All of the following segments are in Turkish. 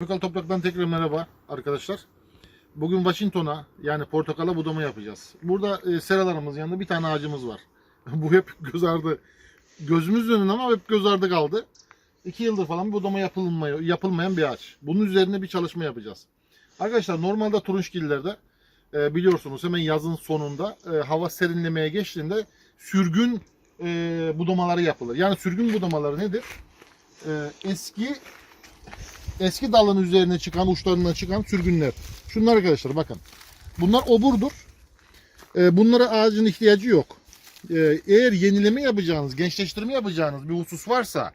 Tropikal Toprak'tan tekrar merhaba arkadaşlar. Bugün Washington'a yani portakala budama yapacağız. Burada e, seralarımız yanında bir tane ağacımız var. Bu hep göz ardı. Gözümüz önünde ama hep göz ardı kaldı. İki yıldır falan budama yapılmıyor, yapılmayan bir ağaç. Bunun üzerine bir çalışma yapacağız. Arkadaşlar normalde turunçgillerde e, biliyorsunuz hemen yazın sonunda e, hava serinlemeye geçtiğinde sürgün e, budamaları yapılır. Yani sürgün budamaları nedir? E, eski eski dalın üzerine çıkan, uçlarından çıkan sürgünler. Şunlar arkadaşlar bakın. Bunlar oburdur. Ee, bunlara ağacın ihtiyacı yok. Ee, eğer yenileme yapacağınız, gençleştirme yapacağınız bir husus varsa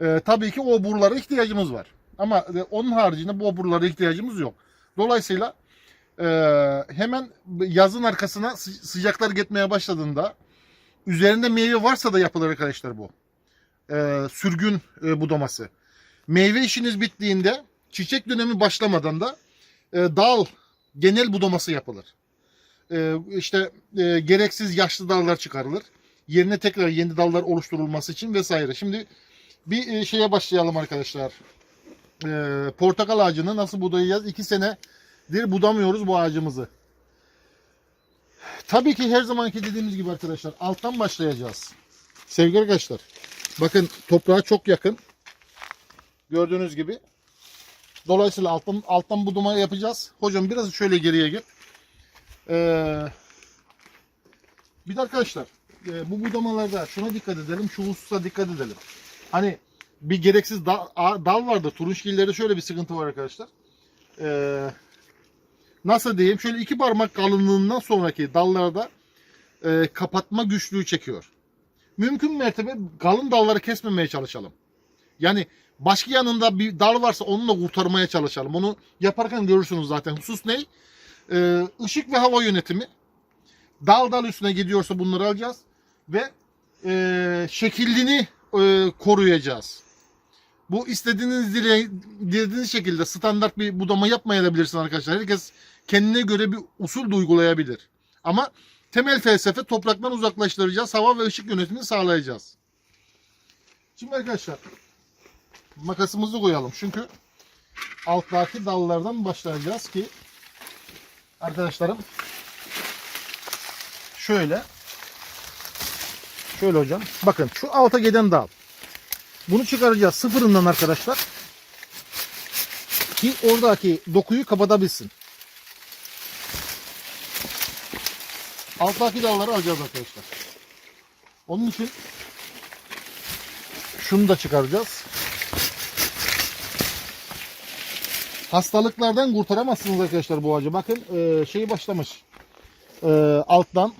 e, tabii ki oburlara ihtiyacımız var. Ama e, onun haricinde bu oburlara ihtiyacımız yok. Dolayısıyla e, hemen yazın arkasına sı- sıcaklar gitmeye başladığında üzerinde meyve varsa da yapılır arkadaşlar bu. Sürgün e, budaması. Meyve işiniz bittiğinde çiçek dönemi başlamadan da e, dal genel budaması yapılır. E, işte e, gereksiz yaşlı dallar çıkarılır. Yerine tekrar yeni dallar oluşturulması için vesaire. Şimdi bir e, şeye başlayalım arkadaşlar. E, portakal ağacını nasıl budayacağız? İki senedir budamıyoruz bu ağacımızı. Tabii ki her zamanki dediğimiz gibi arkadaşlar alttan başlayacağız. Sevgili arkadaşlar bakın toprağa çok yakın. Gördüğünüz gibi. Dolayısıyla alttan, alttan budama yapacağız. Hocam biraz şöyle geriye git. Ee, bir de arkadaşlar e, bu budamalarda şuna dikkat edelim. Şu hususa dikkat edelim. Hani bir gereksiz dal, dal vardı. Turunçgillerde şöyle bir sıkıntı var arkadaşlar. Ee, nasıl diyeyim? Şöyle iki parmak kalınlığından sonraki dallarda e, kapatma güçlüğü çekiyor. Mümkün mertebe kalın dalları kesmemeye çalışalım. Yani başka yanında bir dal varsa onunla kurtarmaya çalışalım. Onu yaparken görürsünüz zaten. Husus ne? Ee, ışık ve hava yönetimi. Dal dal üstüne gidiyorsa bunları alacağız. Ve e, şekillini e, koruyacağız. Bu istediğiniz dile, dilediğiniz şekilde standart bir budama yapmayabilirsiniz arkadaşlar. Herkes kendine göre bir usul de uygulayabilir. Ama temel felsefe topraktan uzaklaştıracağız. Hava ve ışık yönetimini sağlayacağız. Şimdi arkadaşlar makasımızı koyalım. Çünkü alttaki dallardan başlayacağız ki arkadaşlarım şöyle şöyle hocam bakın şu alta giden dal bunu çıkaracağız sıfırından arkadaşlar ki oradaki dokuyu kapatabilsin. Alttaki dalları alacağız arkadaşlar. Onun için şunu da çıkaracağız. Hastalıklardan kurtaramazsınız arkadaşlar bu ağacı. Bakın e, şey başlamış. E, alttan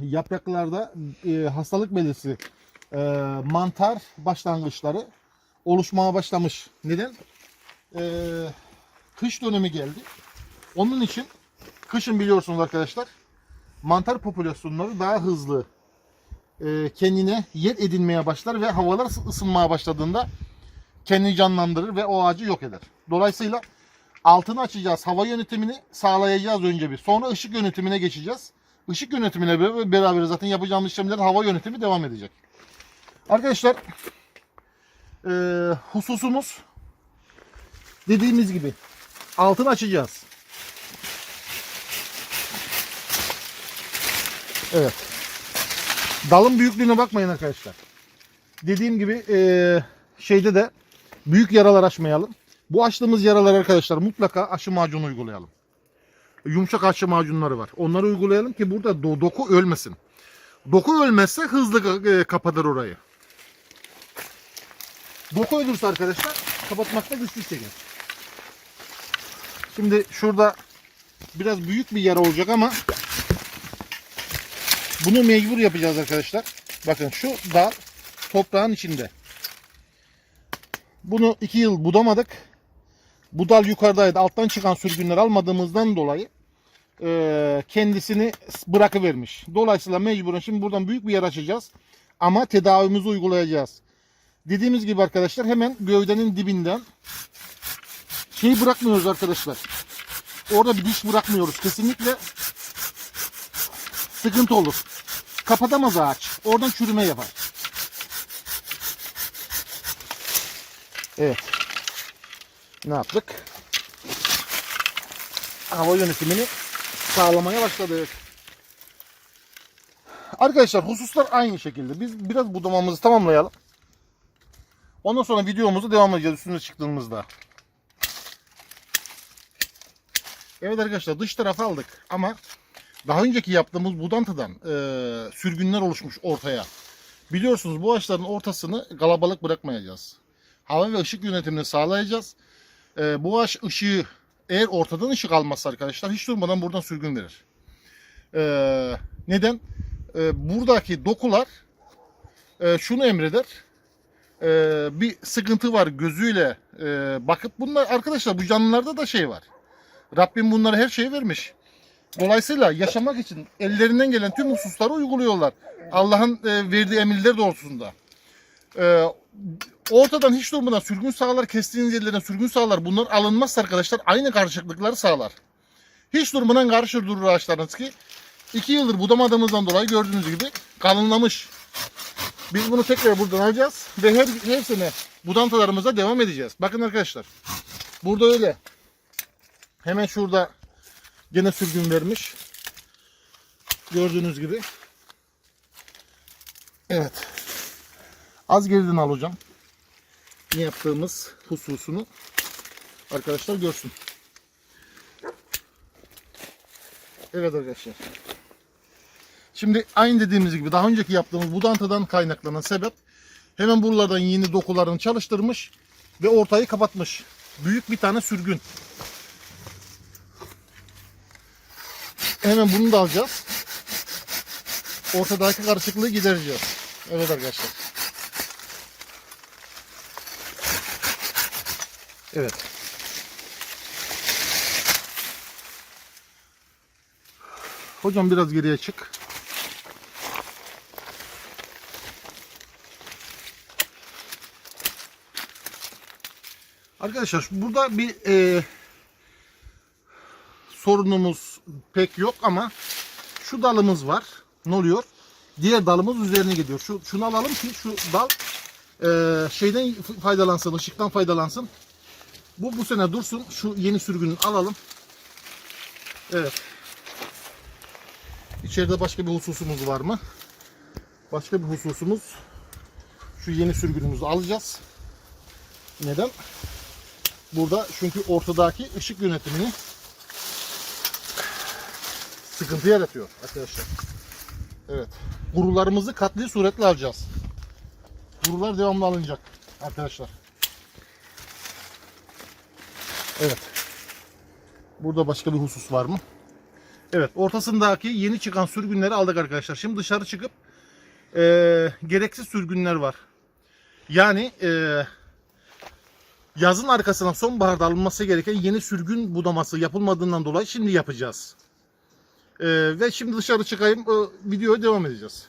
yapraklarda e, hastalık belirtisi e, mantar başlangıçları oluşmaya başlamış. Neden? E, kış dönemi geldi. Onun için kışın biliyorsunuz arkadaşlar mantar popülasyonları daha hızlı e, kendine yer edinmeye başlar ve havalar ısı- ısınmaya başladığında kendini canlandırır ve o ağacı yok eder. Dolayısıyla altını açacağız. Hava yönetimini sağlayacağız önce bir. Sonra ışık yönetimine geçeceğiz. Işık yönetimine beraber- zaten yapacağımız işlemler hava yönetimi devam edecek. Arkadaşlar e, hususumuz dediğimiz gibi altını açacağız. Evet. Dalın büyüklüğüne bakmayın arkadaşlar. Dediğim gibi eee, şeyde de büyük yaralar açmayalım. Bu açtığımız yaralar arkadaşlar mutlaka aşı macunu uygulayalım. Yumuşak aşı macunları var. Onları uygulayalım ki burada do- doku ölmesin. Doku ölmezse hızlı e, kapatır orayı. Doku ölürse arkadaşlar kapatmakta güçlük çeker. Şimdi şurada biraz büyük bir yara olacak ama bunu mecbur yapacağız arkadaşlar. Bakın şu dal toprağın içinde. Bunu iki yıl budamadık. Bu dal yukarıdaydı. Alttan çıkan sürgünler almadığımızdan dolayı eee, kendisini bırakıvermiş. Dolayısıyla mecburen şimdi buradan büyük bir yer açacağız. Ama tedavimizi uygulayacağız. Dediğimiz gibi arkadaşlar hemen gövdenin dibinden şey bırakmıyoruz arkadaşlar. Orada bir diş bırakmıyoruz. Kesinlikle sıkıntı olur. Kapatamaz ağaç. Oradan çürüme yapar. Evet. ne yaptık? Hava yönetimini sağlamaya başladık. Arkadaşlar hususlar aynı şekilde. Biz biraz budamamızı tamamlayalım. Ondan sonra videomuzu devam edeceğiz üstüne çıktığımızda. Evet arkadaşlar dış tarafı aldık ama daha önceki yaptığımız budantıdan e, sürgünler oluşmuş ortaya. Biliyorsunuz bu ağaçların ortasını kalabalık bırakmayacağız. Hava ve ışık yönetimini sağlayacağız. E, bu ışığı eğer ortadan ışık almazsa arkadaşlar hiç durmadan buradan sürgün verir. E, neden? E, buradaki dokular e, şunu emreder. E, bir sıkıntı var gözüyle e, bakıp bunlar arkadaşlar bu canlılarda da şey var. Rabbim bunlara her şeyi vermiş. Dolayısıyla yaşamak için ellerinden gelen tüm hususları uyguluyorlar. Allah'ın e, verdiği emirler doğrultusunda. Ortadan hiç durmadan sürgün sağlar, kestiğiniz yerlerden sürgün sağlar. Bunlar alınmazsa arkadaşlar aynı karışıklıkları sağlar. Hiç durmadan karışır durur ağaçlarınız ki iki yıldır budamadığımızdan dolayı gördüğünüz gibi kalınlamış. Biz bunu tekrar buradan alacağız ve her, her sene budantalarımıza devam edeceğiz. Bakın arkadaşlar. Burada öyle. Hemen şurada gene sürgün vermiş. Gördüğünüz gibi. Evet. Az geriden alacağım. Ne yaptığımız hususunu arkadaşlar görsün. Evet arkadaşlar. Şimdi aynı dediğimiz gibi daha önceki yaptığımız budantadan kaynaklanan sebep hemen buralardan yeni dokularını çalıştırmış ve ortayı kapatmış. Büyük bir tane sürgün. Hemen bunu da alacağız. Ortadaki karışıklığı gidereceğiz. Evet arkadaşlar. Evet. Hocam biraz geriye çık. Arkadaşlar burada bir e, sorunumuz pek yok ama şu dalımız var. Ne oluyor? Diğer dalımız üzerine gidiyor. Şu şunu alalım ki şu dal e, şeyden faydalansın, ışıktan faydalansın. Bu bu sene dursun. Şu yeni sürgünü alalım. Evet. İçeride başka bir hususumuz var mı? Başka bir hususumuz şu yeni sürgünümüzü alacağız. Neden? Burada çünkü ortadaki ışık yönetimini sıkıntı yaratıyor arkadaşlar. Evet. Gurularımızı katli suretle alacağız. Gurular devamlı alınacak arkadaşlar. Evet. Burada başka bir husus var mı? Evet. Ortasındaki yeni çıkan sürgünleri aldık arkadaşlar. Şimdi dışarı çıkıp eee, gereksiz sürgünler var. Yani eee, yazın arkasına sonbaharda alınması gereken yeni sürgün budaması yapılmadığından dolayı şimdi yapacağız. Ee, ve şimdi dışarı çıkayım e, videoya devam edeceğiz.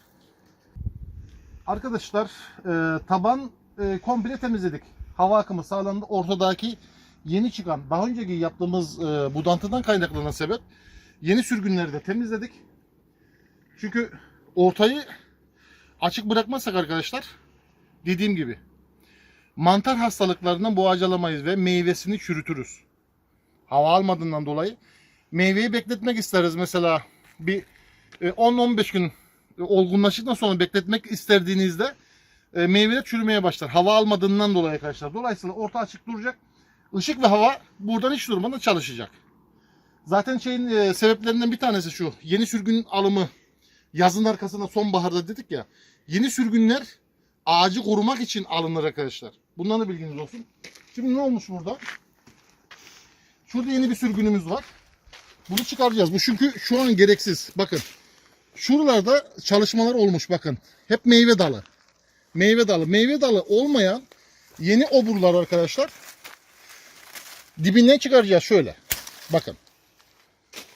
Arkadaşlar e, taban e, komple temizledik. Hava akımı sağlandı. Ortadaki yeni çıkan daha önceki yaptığımız e, budantıdan kaynaklanan sebep yeni sürgünleri de temizledik. Çünkü ortayı açık bırakmazsak arkadaşlar dediğim gibi mantar hastalıklarından boğacalamayız ve meyvesini çürütürüz. Hava almadığından dolayı meyveyi bekletmek isteriz mesela bir e, 10-15 gün olgunlaştıktan sonra bekletmek istediğinizde e, meyveler çürümeye başlar. Hava almadığından dolayı arkadaşlar. Dolayısıyla orta açık duracak. Işık ve hava buradan hiç durmadan çalışacak. Zaten şeyin e, sebeplerinden bir tanesi şu. Yeni sürgün alımı yazın arkasında sonbaharda dedik ya. Yeni sürgünler ağacı korumak için alınır arkadaşlar. Bundan da bilginiz olsun. Şimdi ne olmuş burada? Şurada yeni bir sürgünümüz var. Bunu çıkaracağız. Bu çünkü şu an gereksiz. Bakın. Şuralarda çalışmalar olmuş bakın. Hep meyve dalı. Meyve dalı. Meyve dalı olmayan yeni oburlar arkadaşlar. Dibinden çıkaracağız şöyle. Bakın.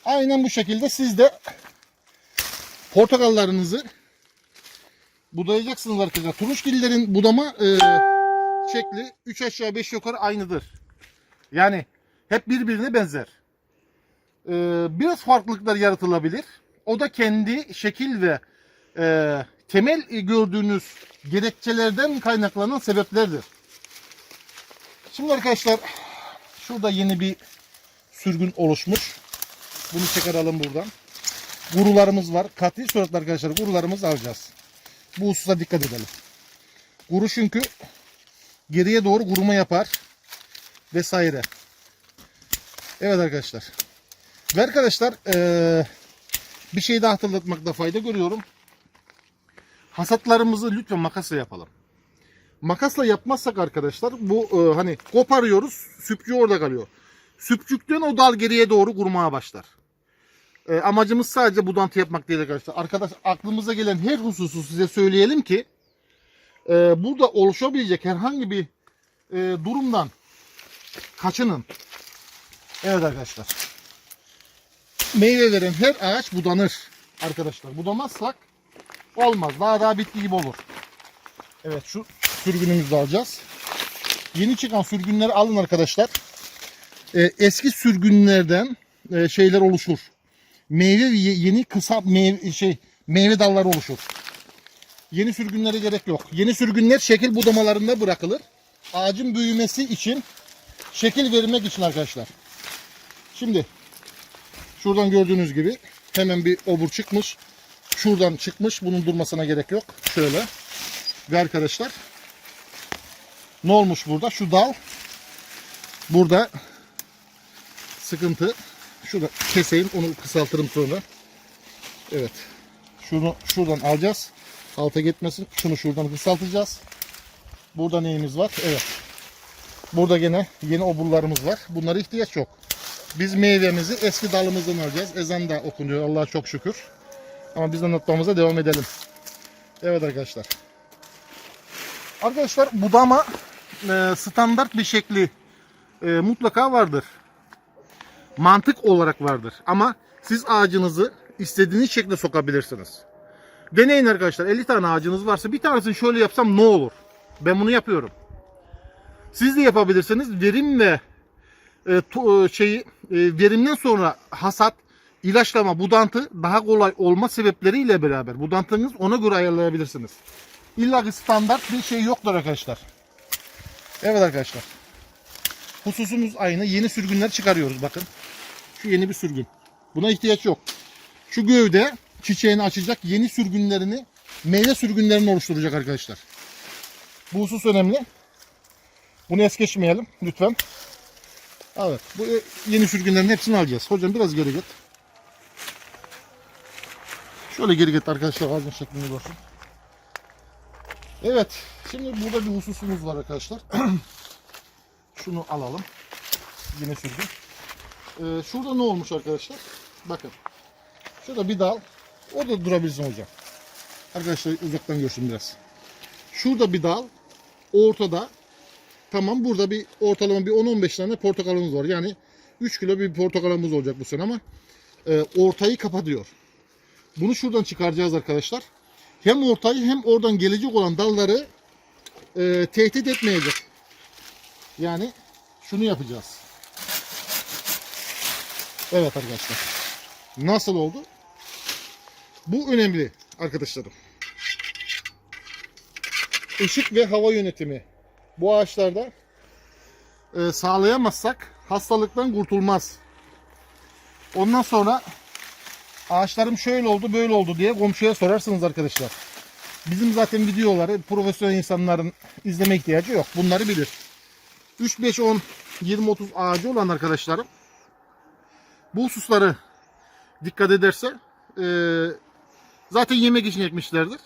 Aynen bu şekilde siz de portakallarınızı budayacaksınız arkadaşlar. Turunçgillerin budama e, şekli 3 aşağı 5 yukarı aynıdır. Yani hep birbirine benzer. E, biraz farklılıklar yaratılabilir. O da kendi şekil ve e, temel gördüğünüz gerekçelerden kaynaklanan sebeplerdir. Şimdi arkadaşlar Şurada yeni bir sürgün oluşmuş. Bunu çıkaralım buradan. Gurularımız var. Katli suratlı arkadaşlar gurularımızı alacağız. Bu hususa dikkat edelim. Guru çünkü geriye doğru guruma yapar vesaire. Evet arkadaşlar. Ve arkadaşlar eee, bir şey daha hatırlatmakta fayda görüyorum. Hasatlarımızı lütfen makasla yapalım. Makasla yapmazsak arkadaşlar bu eee, hani koparıyoruz süpçü orada kalıyor. Süpçükten o dal geriye doğru kurmaya başlar. Eee, amacımız sadece budantı yapmak değil arkadaşlar. Arkadaş aklımıza gelen her hususu size söyleyelim ki eee, burada oluşabilecek herhangi bir eee, durumdan kaçının. Evet arkadaşlar. Meyve veren her ağaç budanır. Arkadaşlar budamazsak olmaz. Daha daha bitki gibi olur. Evet şu sürgünümüzü alacağız. Yeni çıkan sürgünleri alın arkadaşlar. Ee, eski sürgünlerden e, şeyler oluşur. Meyve ve ye- yeni kısa meyve şey meyve dalları oluşur. Yeni sürgünlere gerek yok. Yeni sürgünler şekil budamalarında bırakılır. Ağacın büyümesi için şekil vermek için arkadaşlar. Şimdi şuradan gördüğünüz gibi hemen bir obur çıkmış. Şuradan çıkmış. Bunun durmasına gerek yok. Şöyle. Ve arkadaşlar ne olmuş burada? Şu dal burada sıkıntı. Şurada keseyim. Onu kısaltırım sonra. Evet. Şunu şuradan alacağız. Alta gitmesin. Şunu şuradan kısaltacağız. Burada neyimiz var? Evet. Burada gene yeni oburlarımız var. Bunlara ihtiyaç yok. Biz meyvemizi eski dalımızdan alacağız. Ezan da okunuyor Allah'a çok şükür. Ama biz anlatmamıza devam edelim. Evet arkadaşlar. Arkadaşlar budama e, standart bir şekli e, mutlaka vardır. Mantık olarak vardır. Ama siz ağacınızı istediğiniz şekilde sokabilirsiniz. Deneyin arkadaşlar. 50 tane ağacınız varsa bir tanesini şöyle yapsam ne olur? Ben bunu yapıyorum. Siz de yapabilirsiniz. Verim ve e, tu- e, şeyi e, verimden sonra hasat, ilaçlama, budantı daha kolay olma sebepleriyle beraber budantınız ona göre ayarlayabilirsiniz. İlla standart bir şey yoktur arkadaşlar. Evet arkadaşlar. Hususumuz aynı. Yeni sürgünler çıkarıyoruz bakın. Şu yeni bir sürgün. Buna ihtiyaç yok. Şu gövde çiçeğini açacak yeni sürgünlerini meyve sürgünlerini oluşturacak arkadaşlar. Bu husus önemli. Bunu es geçmeyelim lütfen. Evet. Bu yeni sürgünlerin hepsini alacağız. Hocam biraz geri git. Şöyle geri git arkadaşlar ağzın şeklini görsün. Evet. Şimdi burada bir hususumuz var arkadaşlar. Şunu alalım. Yine sürgün. Ee, şurada ne olmuş arkadaşlar? Bakın. Şurada bir dal. Orada durabilirsin hocam. Arkadaşlar uzaktan görsün biraz. Şurada bir dal. Ortada Tamam burada bir ortalama bir 10-15 tane portakalımız var. Yani 3 kilo bir portakalımız olacak bu sene ama e, ortayı kapatıyor. Bunu şuradan çıkaracağız arkadaşlar. Hem ortayı hem oradan gelecek olan dalları e, tehdit etmeyecek. Yani şunu yapacağız. Evet arkadaşlar. Nasıl oldu? Bu önemli arkadaşlarım. Işık ve hava yönetimi bu ağaçlarda e, sağlayamazsak hastalıktan kurtulmaz. Ondan sonra ağaçlarım şöyle oldu böyle oldu diye komşuya sorarsınız arkadaşlar. Bizim zaten videoları profesyonel insanların izleme ihtiyacı yok. Bunları bilir. 3, 5, 10, 20, 30 ağacı olan arkadaşlarım bu hususları dikkat ederse e, zaten yemek için ekmişlerdir.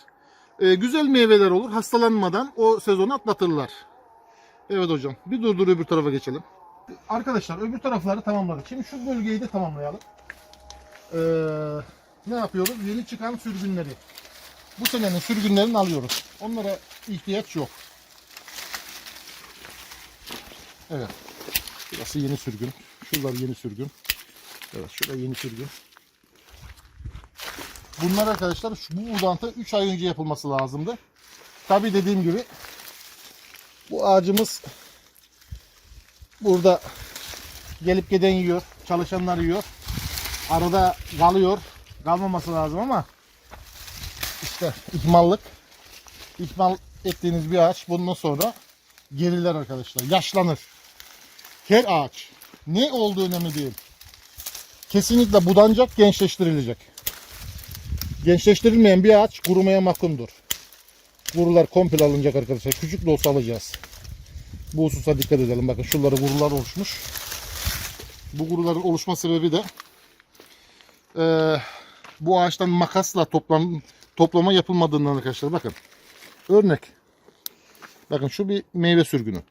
E, güzel meyveler olur. Hastalanmadan o sezonu atlatırlar. Evet hocam. Bir durdur öbür tarafa geçelim. Arkadaşlar öbür tarafları tamamladık. Şimdi şu bölgeyi de tamamlayalım. Ee, ne yapıyoruz? Yeni çıkan sürgünleri. Bu senenin sürgünlerini alıyoruz. Onlara ihtiyaç yok. Evet. Burası yeni sürgün. Şuralar yeni sürgün. Evet şurada yeni sürgün. Bunlar arkadaşlar şu, bu budantı 3 ay önce yapılması lazımdı. Tabi dediğim gibi bu ağacımız burada gelip giden yiyor. Çalışanlar yiyor. Arada kalıyor. Kalmaması lazım ama işte ihmallık. İhmal ettiğiniz bir ağaç bundan sonra geriler arkadaşlar. Yaşlanır. Her ağaç Ne olduğu önemli değil. Kesinlikle budanacak, gençleştirilecek. Gençleştirilmeyen bir ağaç kurumaya mahkumdur. Gurular komple alınacak arkadaşlar. Küçük de olsa alacağız. Bu hususa dikkat edelim. Bakın şuraları gurular oluşmuş. Bu guruların oluşma sebebi de eee, bu ağaçtan makasla toplam, toplama yapılmadığından arkadaşlar. Bakın. Örnek. Bakın şu bir meyve sürgünü.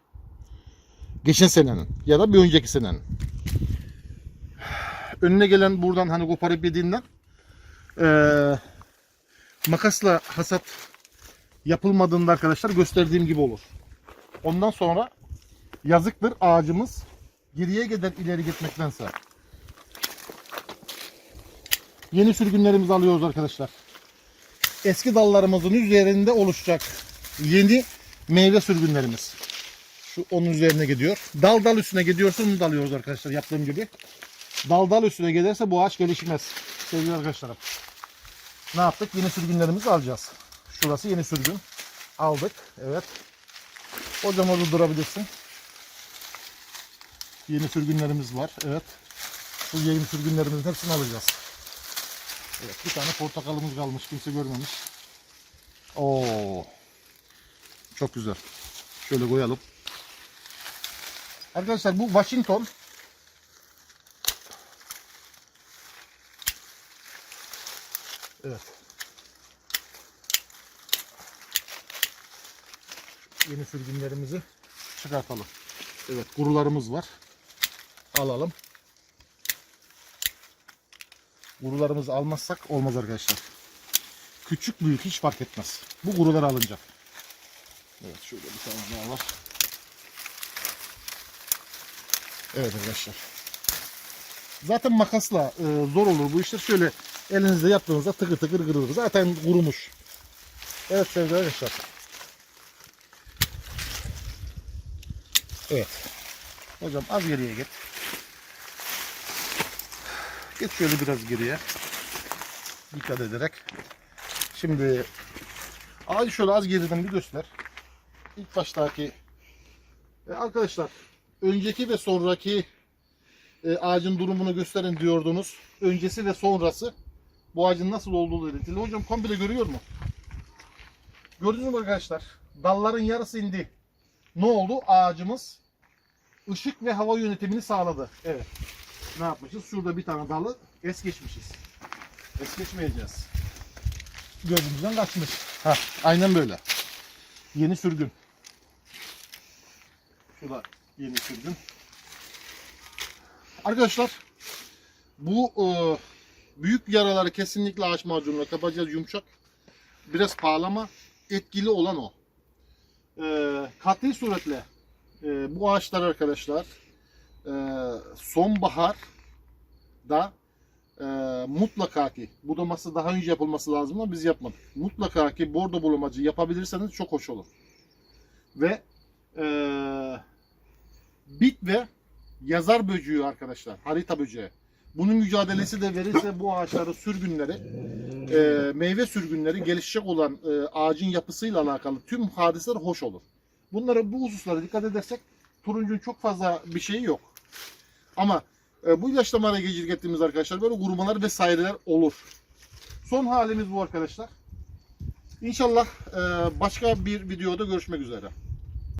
Geçen senenin ya da bir önceki senenin. Önüne gelen buradan hani koparıp yediğinden eee, makasla hasat yapılmadığında arkadaşlar gösterdiğim gibi olur. Ondan sonra yazıktır ağacımız geriye gider ileri gitmektense. Yeni sürgünlerimizi alıyoruz arkadaşlar. Eski dallarımızın üzerinde oluşacak yeni meyve sürgünlerimiz. Şu onun üzerine gidiyor. Dal dal üstüne gidiyorsa onu da alıyoruz arkadaşlar yaptığım gibi. Dal dal üstüne gelirse bu ağaç gelişmez. Sevgili arkadaşlarım. Ne yaptık? Yeni sürgünlerimizi alacağız. Şurası yeni sürgün. Aldık. Evet. Hocam orada durabilirsin. Yeni sürgünlerimiz var. Evet. Bu yeni sürgünlerimizin hepsini alacağız. Evet. Bir tane portakalımız kalmış. Kimse görmemiş. Oo. Çok güzel. Şöyle koyalım. Arkadaşlar bu Washington. Evet. Yeni sürgünlerimizi çıkartalım. Evet gurularımız var. Alalım. Gurularımızı almazsak olmaz arkadaşlar. Küçük büyük hiç fark etmez. Bu gurular alınacak. Evet şöyle bir tane daha var. Evet arkadaşlar. Zaten makasla e, zor olur bu işler. Şöyle elinizde yaptığınızda tıkır tıkır kırılır. Zaten kurumuş. Evet sevgili arkadaşlar. Evet. Hocam az geriye git. Git şöyle biraz geriye. Dikkat ederek. Şimdi ağacı şöyle az geriden bir göster. İlk baştaki e, arkadaşlar önceki ve sonraki e, ağacın durumunu gösterin diyordunuz. Öncesi ve sonrası bu ağacın nasıl olduğu belirtili. Hocam komple görüyor mu? Gördünüz mü arkadaşlar? Dalların yarısı indi. Ne oldu? Ağacımız ışık ve hava yönetimini sağladı. Evet. Ne yapmışız? Şurada bir tane dalı es geçmişiz. Es geçmeyeceğiz. Gözümüzden kaçmış. Ha, aynen böyle. Yeni sürgün. Şu da yeni sürgün. Arkadaşlar bu e, büyük yaraları kesinlikle ağaç macunuyla kapatacağız yumuşak. Biraz pahalı ama etkili olan o. E, katli suretle e, bu ağaçlar arkadaşlar sonbahar da e, mutlaka ki budaması daha önce yapılması lazım ama biz yapmadık. Mutlaka ki bordo bulamacı yapabilirseniz çok hoş olur. Ve e, bit ve yazar böceği arkadaşlar. Harita böceği. Bunun mücadelesi de verirse bu ağaçları sürgünleri, e, meyve sürgünleri gelişecek olan e, ağacın yapısıyla alakalı tüm hadiseler hoş olur. Bunlara bu hususlara dikkat edersek turuncun çok fazla bir şeyi yok. Ama e, bu ilaçlamayla gecilik ettiğimiz arkadaşlar böyle kurumalar vesaireler olur. Son halimiz bu arkadaşlar. İnşallah e, başka bir videoda görüşmek üzere.